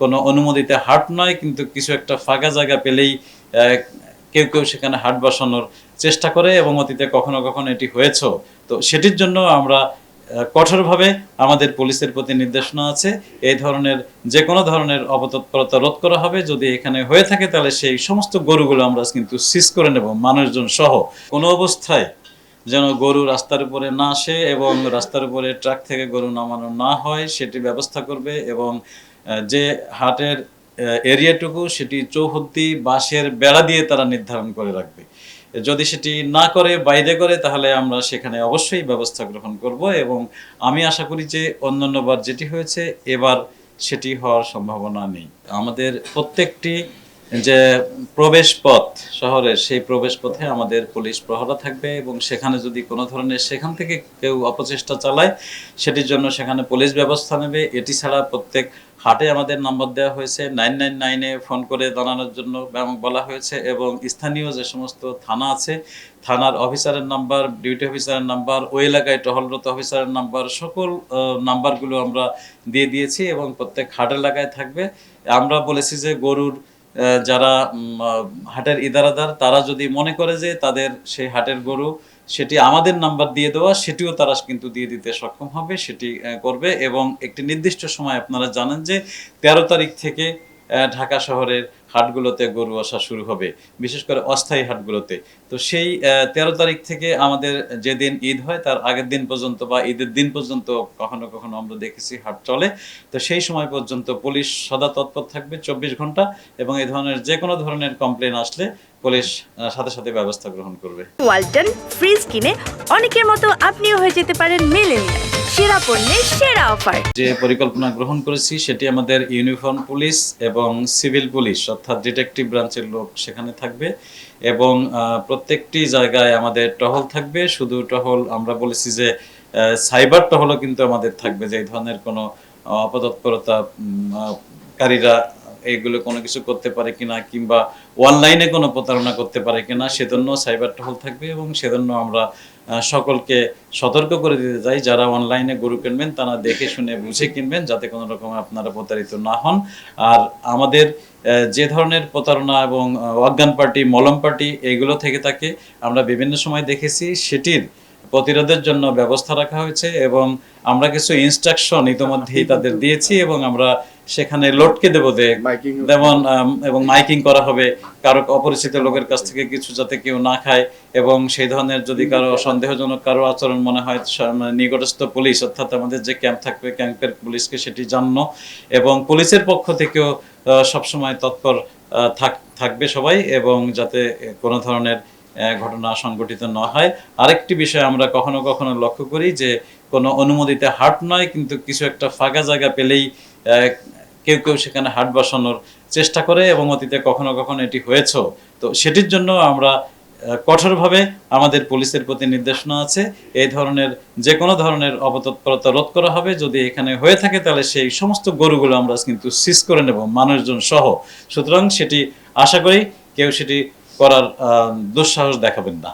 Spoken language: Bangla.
কোনো অনুমোদিত হাট নয়, কিন্তু কিছু একটা ফাঁকা জায়গা পেলেই কেউ কেউ সেখানে হাট বসানোর চেষ্টা করে এবং অতীতে কখনো কখনো এটি হয়েছেও। তো সেটির জন্য আমরা কঠোরভাবে আমাদের পুলিশের প্রতি নির্দেশনা আছে। এই ধরনের, যে কোনো ধরনের অপতৎপরতা রোধ করা হবে। যদি এখানে হয়ে থাকে তাহলে সেই সমস্ত গরুগুলো আমরা কিন্তু সিজ করে নেব, মানুষজন সহ। কোনো অবস্থায় যেন গরু রাস্তার উপরে না আসে এবং রাস্তার উপরে ট্রাক থেকে গরু নামানো না হয় সেটি ব্যবস্থা করবে এবং যে হাটের এরিয়াটুকু সেটি চৌহদ্দি বাঁশের বেড়া দিয়ে তারা নির্ধারণ করে রাখবে। যদি সেটি না করে, বাইরে করে, তাহলে আমরা সেখানে অবশ্যই ব্যবস্থা গ্রহণ করব এবং আমি আশা করি যে অন্যান্যবার যেটি হয়েছে, এবার সেটি হওয়ার সম্ভাবনা নেই। আমাদের প্রত্যেকটি যে প্রবেশ পথ শহরের সেই প্রবেশ পথে আমাদের পুলিশ প্রহরা থাকবে এবং সেখানে যদি কোনো ধরনের সেখান থেকে কেউ অপচেষ্টা চালায়, সেটির জন্য সেখানে পুলিশ ব্যবস্থা নেবে। এটি ছাড়া প্রত্যেক হাটে আমাদের নাম্বার দেওয়া হয়েছে। নাইন নাইন নাইনে ফোন করে জানানোর জন্য বলা হয়েছে এবং স্থানীয় যে সমস্ত থানা আছে, থানার অফিসারের নাম্বার, ডিউটি অফিসারের নাম্বার, ওই এলাকায় টহলরত অফিসারের নাম্বার, সকল নাম্বারগুলো আমরা দিয়ে দিয়েছি এবং প্রত্যেক হাট এলাকায় থাকবে। আমরা বলেছি যে গরুর যারা হাটের ইদারাদার, তারা যদি মনে করে যে তাদের সেই হাটের গরু সেটি আমাদের নাম্বার দিয়ে দেওয়া, সেটিও তারা কিন্তু দিয়ে দিতে সক্ষম হবে, সেটি করবে এবং একটি নির্দিষ্ট সময় আপনারা জানেন যে তেরো তারিখ থেকে ঢাকা শহরের হাটগুলোতে গরু আসা শুরু হবে, বিশেষ করে অস্থায়ী হাটগুলোতে। তো সেই তেরো তারিখ থেকে আমাদের যেদিন ঈদ হয়, তার আগের দিন পর্যন্ত বা ঈদের দিন পর্যন্ত কখনো কখনো আমরা দেখেছি হাট চলে। তো সেই সময় পর্যন্ত পুলিশ সদা তৎপর থাকবে চব্বিশ ঘণ্টা এবং এই ধরনের যে কোনো ধরনের কমপ্লেন আসলে পুলিশ সাথে সাথে ব্যবস্থা গ্রহণ করবে। ওয়ালটন ফ্রিজ কিনে অনেকের মতো আপনিও হয়ে যেতে পারেন মেলেনিয়া সেরা পণ্যের সেরা অফার। যে পরিকল্পনা গ্রহণ করেছি, সেটি আমাদের ইউনিফর্ম পুলিশ এবং সিভিল পুলিশ, অর্থাৎ ডিটেকটিভ ব্রাঞ্চের লোক সেখানে থাকবে এবং প্রত্যেকটি জায়গায় আমাদের টহল থাকবে। শুধু টহল আমরা বলেছি যে সাইবার টহলও কিন্তু আমাদের থাকবে, যে ধরনের কোনো অপতৎপরতা কারীরা এইগুলো কোনো কিছু করতে পারে কিনা কিংবা অনলাইনে কোনো প্রতারণা করতে পারে কিনা, সেজন্য সাইবার টহল থাকবে এবং সেজন্য আমরা সকলকে সতর্ক করে দিতে চাই। যারা অনলাইনে গরু কিনবেন, তারা দেখে শুনে বুঝে কিনবেন যাতে কোনো রকম আপনারা প্রতারিত না হন। আর আমাদের যে ধরনের প্রতারণা এবং অজ্ঞান পার্টি, মলম পার্টি এইগুলো থেকে থাকে, আমরা বিভিন্ন সময় দেখেছি, সেটির প্রতিরোধের জন্য ব্যবস্থা রাখা হয়েছে এবং আমরা কিছু ইনস্ট্রাকশন ইতিমধ্যেই তাদের দিয়েছি এবং আমরা সেখানে লটকে দেবো যে যেমন এবং মাইকিং করা হবে। কারও অপরিচিত লোকের কাছ থেকে কিছু যাতে কেউ না খায় এবং সেই ধরনের যদি কারও সন্দেহজনক কারও আচরণ মনে হয় মানে নিকটস্থ পুলিশ অর্থাৎ আমাদের যে ক্যাম্প থাকবে ক্যাম্পের পুলিশকে সেটি জানানো এবং পুলিশের পক্ষ থেকেও সবসময় তৎপর থাক- থাকবে সবাই এবং যাতে কোনো ধরনের ঘটনা সংঘটিত না হয়। আরেকটি বিষয় আমরা কখনো কখনো লক্ষ্য করি যে কোনো অনুমোদিত হাট নয় কিন্তু কিছু একটা ফাঁকা জায়গা পেলেই কেউ কেউ সেখানে হাট বসানোর চেষ্টা করে এবং অতীতে কখনো কখনো এটি হয়েছেও। তো সেটির জন্য আমরা কঠোরভাবে আমাদের পুলিশের প্রতি নির্দেশনা আছে। এই ধরনের যে কোনো ধরনের অপতৎপরতা রোধ করা হবে। যদি এখানে হয়ে থাকে তাহলে সেই সমস্ত গরুগুলো আমরা কিন্তু সিজ করে নেব, মানুষজন সহ। সুতরাং সেটি আশা করি কেউ সেটি করার দুঃসাহস দেখাবেন না।